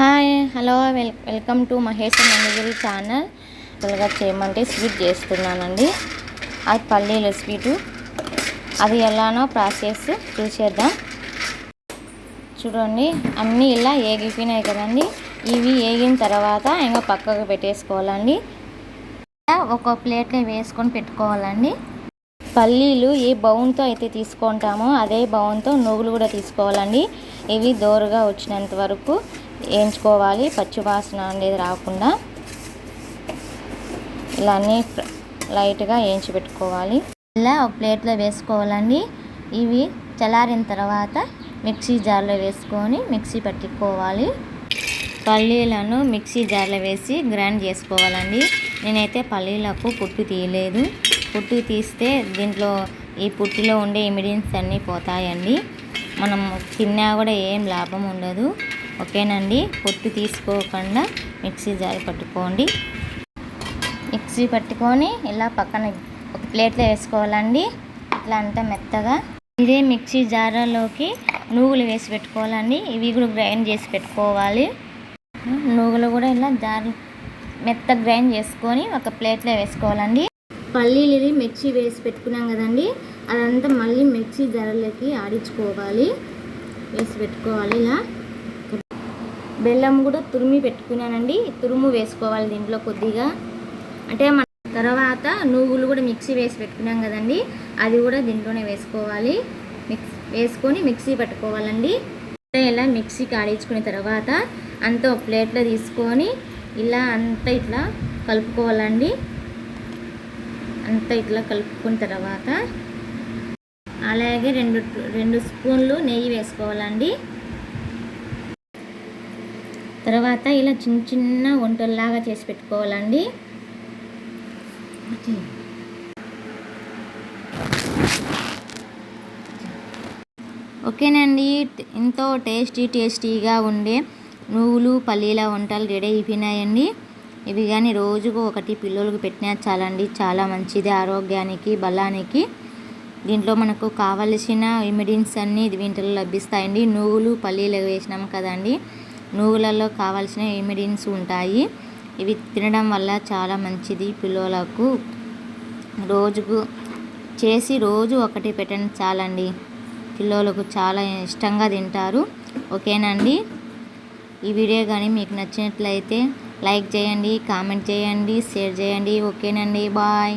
Hi hello well welcome to Mahesh Mangagiri channel త్వరగా చేయమంటే sweet చేస్తున్నానండి. అది పల్లీల స్వీటు అది ఎలానో ప్రాసెస్ చూసేద్దాం. చూడండి అన్నీ ఇలా ఏగిపోయినాయి కదండి. ఇవి ఏగిన తర్వాత ఇంకా పక్కకు పెట్టేసుకోవాలండి. ఒక ప్లేట్లో వేసుకొని పెట్టుకోవాలండి. పల్లీలు ఏ బౌన్తో అయితే తీసుకుంటామో అదే బౌన్తో నువ్వులు కూడా తీసుకోవాలండి. ఇవి దోరగా వచ్చినంత వరకు. వేయించుకోవాలి. పచ్చివాసన అనేది రాకుండా ఇలా అన్నీ లైట్గా వేయించి పెట్టుకోవాలి. ఇలా ఒక ప్లేట్లో వేసుకోవాలండి. ఇవి చల్లారిన తర్వాత మిక్సీ జార్లో వేసుకొని మిక్సీ పట్టుకోవాలి. పల్లీలను మిక్సీ జార్లో వేసి గ్రైండ్ చేసుకోవాలండి. నేనైతే పల్లీలకు పుట్టు తీయలేదు. పుట్టు తీస్తే దీంట్లో ఈ పుట్టులో ఉండే ఇమిడియన్స్ అన్నీ పోతాయండి. మనం తిన్నా కూడా ఏం లాభం ఉండదు. ఓకేనండి? పొట్టు తీసుకోకుండా మిక్సీ జారి పట్టుకోండి. మిక్సీ పట్టుకొని ఇలా పక్కన ఒక ప్లేట్లో వేసుకోవాలండి. ఇట్లా అంతా మెత్తగా. ఇదే మిక్సీ జారలోకి నువ్వులు వేసి పెట్టుకోవాలండి. ఇవి కూడా గ్రైండ్ చేసి పెట్టుకోవాలి. నువ్వులు కూడా ఇలా జారు మెత్త గ్రైండ్ చేసుకొని ఒక ప్లేట్లో వేసుకోవాలండి. పల్లీలు ఇది మిక్సీ వేసి పెట్టుకున్నాం కదండి. అదంతా మళ్ళీ మిక్సీ జారలోకి ఆడించుకోవాలి. వేసి పెట్టుకోవాలి ఇలా. బెల్లం కూడా తురిమి పెట్టుకున్నానండి. తురుము వేసుకోవాలి దీంట్లో కొద్దిగా. అంటే మన తర్వాత నువ్వులు కూడా మిక్సీ వేసి పెట్టుకున్నాం కదండి. అది కూడా దీంట్లోనే వేసుకోవాలి. మిక్స్ వేసుకొని మిక్సీ పట్టుకోవాలండి. ఇలా మిక్సీ కాడించుకున్న తర్వాత అంతా ఒక ప్లేట్లో తీసుకొని ఇలా అంతా ఇట్లా కలుపుకోవాలండి. అంతా ఇట్లా కలుపుకున్న తర్వాత అలాగే రెండు రెండు స్పూన్లు నెయ్యి వేసుకోవాలండి. తర్వాత ఇలా చిన్న చిన్న వంటల్లాగా చేసి పెట్టుకోవాలండి. ఓకేనండి. ఎంతో టేస్టీ టేస్టీగా ఉండే నువ్వులు పల్లీల వంటలు రెడీ అయిపోయినాయండి. ఇవి కానీ రోజుకు ఒకటి పిల్లలకు పెట్టినా చాలండి. చాలా మంచిది ఆరోగ్యానికి బలానికి. దీంట్లో మనకు కావలసిన ఇమిడిన్స్ అన్నీ వీటిలో లభిస్తాయండి. నువ్వులు పల్లీలు వేసినాం కదండి. నువ్వులలో కావాల్సిన ఇమిడిన్స్ ఉంటాయి. ఇవి తినడం వల్ల చాలా మంచిది పిల్లలకు. రోజుకు చేసి రోజు ఒకటి పెట్టండి చాలండి. పిల్లలకు చాలా ఇష్టంగా తింటారు. ఓకేనండి? ఈ వీడియో కానీ మీకు నచ్చినట్లయితే లైక్ చేయండి కామెంట్ చేయండి షేర్ చేయండి. ఓకేనండి? బాయ్.